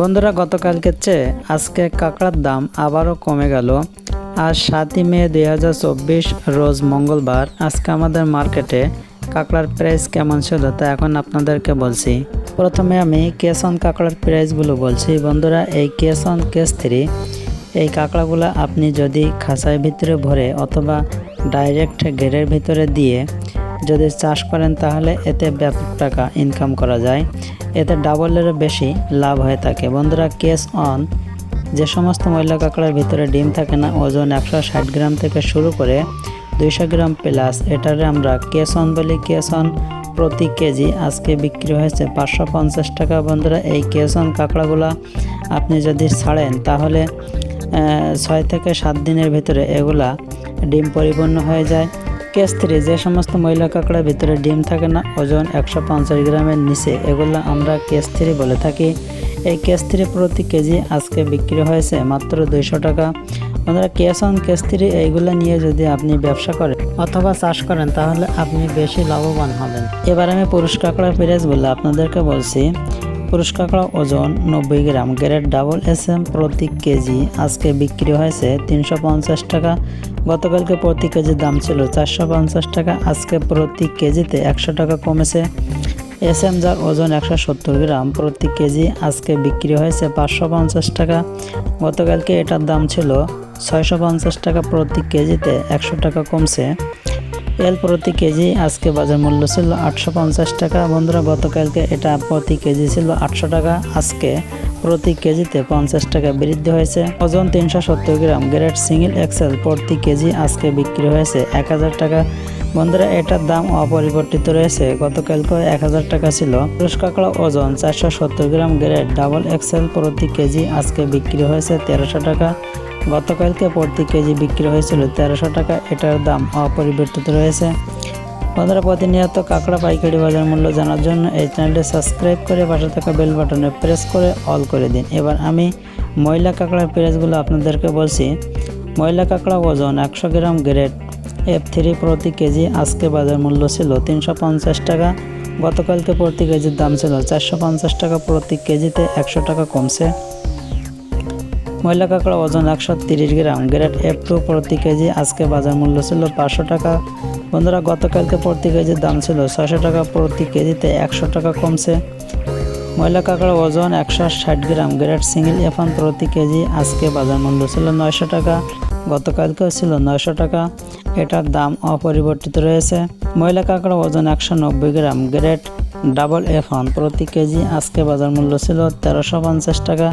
বন্ধুরা, গতকালকের চেয়ে আজকে কাঁকড়ার দাম আবারও কমে গেল। আজ সাতই মে দুই হাজার চব্বিশ, রোজ মঙ্গলবার, আজকে আমাদের মার্কেটে কাঁকড়ার প্রাইস কেমন ছিল তা এখন আপনাদেরকে বলছি। প্রথমে আমি কেস অন কাঁকড়ার প্রাইসগুলো বলছি। বন্ধুরা, এই কেস অন কেস থ্রি এই কাঁকড়াগুলো আপনি যদি খাঁচার ভিতরে ভরে অথবা ডাইরেক্ট ঘেরের ভিতরে দিয়ে যদি চাষ করেন তাহলে এতে ব্যাপক টাকা ইনকাম করা যায়। এতে ডাবলেরও বেশি লাভ হয়ে থাকে। বন্ধুরা কেস অন যে সমস্ত ময়লা কাঁকড়ার ভিতরে ডিম থাকে না, ওজন একশো ষাট গ্রাম থেকে শুরু করে দুইশো গ্রাম প্লাস এটারে আমরা কেস অন বলি। কেস অন প্রতি কেজি আজকে বিক্রি হয়েছে পাঁচশো পঞ্চাশ টাকা। বন্ধুরা, এই কেস অন কাঁকড়াগুলো আপনি যদি ছাড়েন, তাহলে ছয় থেকে সাত দিনের ভিতরে এগুলা ডিম পরিপূর্ণ হয়ে যায়। কেস থ্রি, যে সমস্ত ময়লা কাঁকড়ার ভিতরে ডিম থাকে না, ওজন একশো পঞ্চাশ গ্রামের নিচে, এগুলো আমরা কেস থ্রি বলে থাকি। এই কেস থ্রি প্রতি কেজি আজকে বিক্রি হয়েছে মাত্র দুইশো টাকা। আপনারা কেস অন কেস থ্রি এইগুলো নিয়ে যদি আপনি ব্যবসা করেন অথবা চাষ করেন, তাহলে আপনি বেশি লাভবান হবেন। এবার আমি পুরুষ কাঁকড়া প্রাইস বলে আপনাদেরকে বলছি। পুরুষ কাঁকড়া ওজন নব্বই gram, grade double S M প্রতি কেজি। আজকে বিক্রি হয়েছে তিনশো পঞ্চাশ টাকা। গতকালকে প্রতি কেজির দাম ছিল চারশো পঞ্চাশ টাকা। আজকে প্রতি কেজিতে একশো টাকা কমেছে। এস এম যার ওজন একশো সত্তর গ্রাম প্রতি কেজি আজকে বিক্রি হয়েছে পাঁচশো পঞ্চাশ টাকা। গতকালকে এটার দাম ছিল ছয়শো পঞ্চাশ টাকা প্রতি কেজিতে একশো টাকা কমছে। এল প্রতি কেজি আজকে বাজার মূল্য ছিল আটশো পঞ্চাশ টাকা। বন্ধুরা, গতকালকে এটা প্রতি কেজি ছিল আটশো টাকা। আজকে প্রতি কেজিতে পঞ্চাশ টাকা বৃদ্ধি হয়েছে। ওজন তিনশো সত্তর গ্রাম। গ্রেড সিঙ্গেল এক্সেল প্রতি কেজি আজকে বিক্রি হয়েছে এক হাজার টাকা। বন্ধুরা, এটার দাম অপরিবর্তিত রয়েছে। গতকালকে এক হাজার টাকা ছিল। পুরুষ কাঁকড়া ওজন চারশো সত্তর গ্রাম গ্রেড ডাবল এক্সেল প্রতি কেজি। আজকে বিক্রি হয়েছে তেরোশো টাকা। গতকালকে প্রতি কেজি বিক্রি হয়েছিল তেরোশো টাকা। এটার দাম অপরিবর্তিত রয়েছে। বন্ধুরা, প্রতিনিয়ত কাঁকড়া পাইকারি বাজার মূল্য জানার জন্য এই চ্যানেলটি সাবস্ক্রাইব করে পাশে থাকা বেল বাটনে প্রেস করে অল করে দিন। এবার আমি ময়লা কাঁকড়ার প্রাইসগুলো আপনাদেরকে বলছি। ময়লা কাঁকড়া ওজন একশো গ্রাম গ্রেড এফ থ্রি প্রতি কেজি আজকে বাজার মূল্য ছিল তিনশো পঞ্চাশ টাকা। গতকালকে প্রতি কেজির দাম ছিল চারশো পঞ্চাশ টাকা, প্রতি কেজিতে একশো টাকা কমছে। ময়লা কাঁকড়া ওজন একশো তিরিশ গ্রাম, গ্রেড এফ টু প্রতি কেজি আজকে বাজার মূল্য ছিল পাঁচশো টাকা। বন্ধুরা, গতকালকে প্রতি কেজির দাম ছিল ছয়শো টাকা, প্রতি কেজিতে একশো টাকা কমছে। ময়লা কাঁকড়া ওজন একশো ষাট গ্রাম। গ্রেড সিঙ্গেল এফান প্রতি কেজি। আজকে বাজার মূল্য ছিল নয়শো টাকা। গতকালকেও ছিল নয়শো টাকা। এটার দাম অপরিবর্তিত রয়েছে। ময়লা কাঁকড়া ওজন একশো নব্বই গ্রাম। গ্রেড ডাবল এফান প্রতি কেজি। আজকে বাজার মূল্য ছিল তেরোশো পঞ্চাশ টাকা।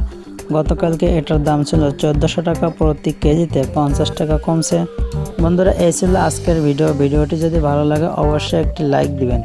গতকালকে এটার দাম ছিল চোদ্দোশো টাকা প্রতি কেজিতে পঞ্চাশ টাকা কমছে। বন্ধুরা, এই ছিল আজকের ভিডিও। ভিডিওটি যদি ভালো লাগে, অবশ্যই একটি লাইক দিবেন।